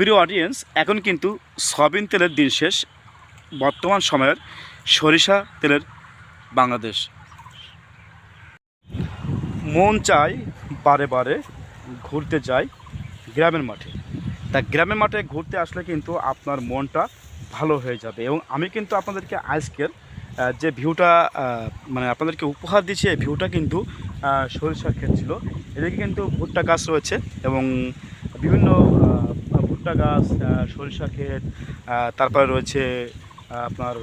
প্রিয় অডিয়েন্স এখন কিন্তু সয়াবিন তেলের দিন শেষ। বর্তমান সময়ের সরিষা তেলের বাংলাদেশ। মন চাই বারে বারে ঘুরতে যাই গ্রামের মাঠে। তা গ্রামের মাঠে ঘুরতে আসলে কিন্তু আপনার মনটা ভালো হয়ে যাবে এবং আমি কিন্তু আপনাদেরকে আজকের যে ভিউটা মানে আপনাদেরকে উপহার দিচ্ছি এই ভিউটা কিন্তু আহ, সরিষার ক্ষেত ছিল। এদিকে কিন্তু ভুট্টা গাছ রয়েছে এবং বিভিন্ন ভুট্টা গাছ সরিষা ক্ষেত তারপরে রয়েছে আপনার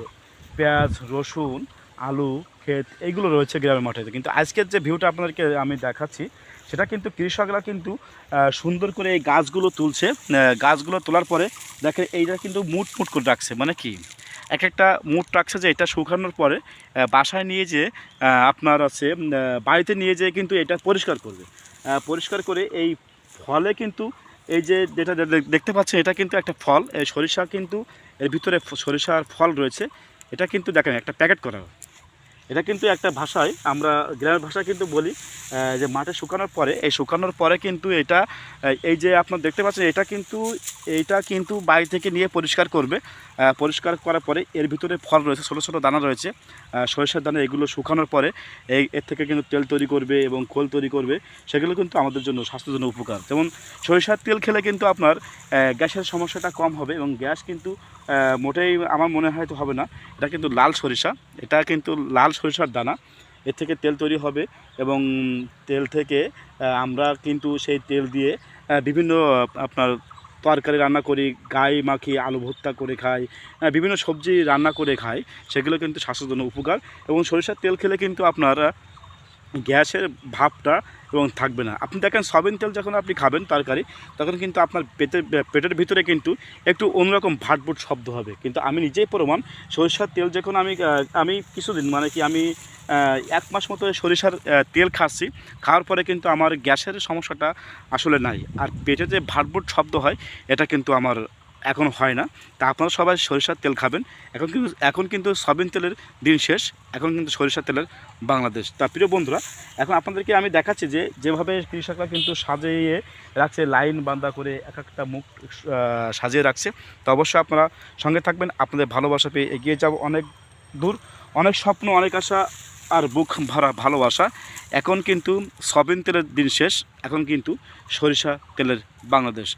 পেঁয়াজ, রসুন, আলু, ক্ষেত এইগুলো রয়েছে গ্রামের মাঠে। কিন্তু আজকের যে ভিউটা আপনাদেরকে আমি দেখাচ্ছি, সেটা কিন্তু কৃষকরা কিন্তু সুন্দর করে এই গাছগুলো তুলছে। গাছগুলো তোলার পরে দেখে এইটা কিন্তু মুট মুট করে রাখছে। মানে কি? এক একটা মুট রাখছে যে এটা শুকানোর পরে বাসায় নিয়ে যে আপনার আছে বাড়িতে নিয়ে যেয়ে কিন্তু এটা পরিষ্কার করবে। পরিষ্কার করে এই ফলে কিন্তু এই যে যেটা দেখতে পাচ্ছেন, এটা কিন্তু একটা ফল। এই সরিষা কিন্তু এর ভিতরে সরিষার ফল রয়েছে। এটা কিন্তু দেখেন, একটা প্যাকেট করা। এটা কিন্তু একটা ভাষায় আমরা গ্রামের ভাষায় কিন্তু বলি যে মাঠে শুকানোর পরে, এই শুকানোর পরে কিন্তু এটা এই যে আপনার দেখতে পাচ্ছেন, এটা কিন্তু, এইটা কিন্তু বাড়ি থেকে নিয়ে পরিষ্কার করবে পরিষ্কার করার পরে এর ভিতরে ফল রয়েছে, ছোটো ছোটো দানা রয়েছে সরিষার দানা এগুলো শুকানোর পরে এই, এর থেকে কিন্তু তেল তৈরি করবে এবং খোল তৈরি করবে, সেগুলো কিন্তু আমাদের জন্য স্বাস্থ্যের জন্য উপকার। যেমন সরিষার তেল খেলে কিন্তু আপনার গ্যাসের সমস্যাটা কম হবে এবং গ্যাস কিন্তু মোটেই আমার মনে হয় তো হবে না, এটা কিন্তু লাল সরিষা, এটা কিন্তু লাল সরিষার দানা। এর থেকে তেল তৈরি হবে এবং তেল থেকে আমরা কিন্তু সেই তেল দিয়ে বিভিন্ন আপনার তরকারি রান্না করি, গাই মাখি, আলু ভর্তা করে খাই বিভিন্ন সবজি রান্না করে খাই, সেগুলো কিন্তু স্বাস্থ্যের জন্য উপকার। এবং সরিষার তেল খেলে কিন্তু আপনার গ্যাসের ভাবটা এবং থাকবে না। আপনি দেখেন, সয়াবিন তেল যখন আপনি খাবেন তরকারি, তখন কিন্তু আপনার পেটের পেটের ভিতরে কিন্তু একটু অন্যরকম ভাটভুট শব্দ হবে। কিন্তু আমি নিজেই প্রমাণ সরিষার তেল যখন আমি আমি কিছুদিন মানে কি আমি এক মাস মতো সরিষার তেল খাচ্ছি, খাওয়ার পরে কিন্তু আমার গ্যাসের সমস্যাটা আসলে নাই। আর পেটে যে ভাটভুট শব্দ হয়, এটা কিন্তু আমার এখন হয় না। তা আপনারা সবাই সরিষার তেল খাবেন। এখন কিন্তু এখন কিন্তু সয়াবিন তেলের দিন শেষ। এখন কিন্তু সরিষার তেলের বাংলাদেশ। তা প্রিয় বন্ধুরা, এখন আপনাদেরকে আমি দেখাচ্ছি যে যেভাবে কৃষকরা কিন্তু সাজিয়ে রাখছে, লাইন বান্দা করে এক একটা মুখ সাজিয়ে রাখছে। তো অবশ্যই আপনারা সঙ্গে থাকবেন। আপনাদের ভালোবাসা পেয়ে এগিয়ে যাব অনেক দূর। অনেক স্বপ্ন, অনেক আশা আর বুক ভরা ভালোবাসা। এখন কিন্তু সবিন তেলের দিন শেষ। এখন কিন্তু সরিষা তেলের বাংলাদেশ।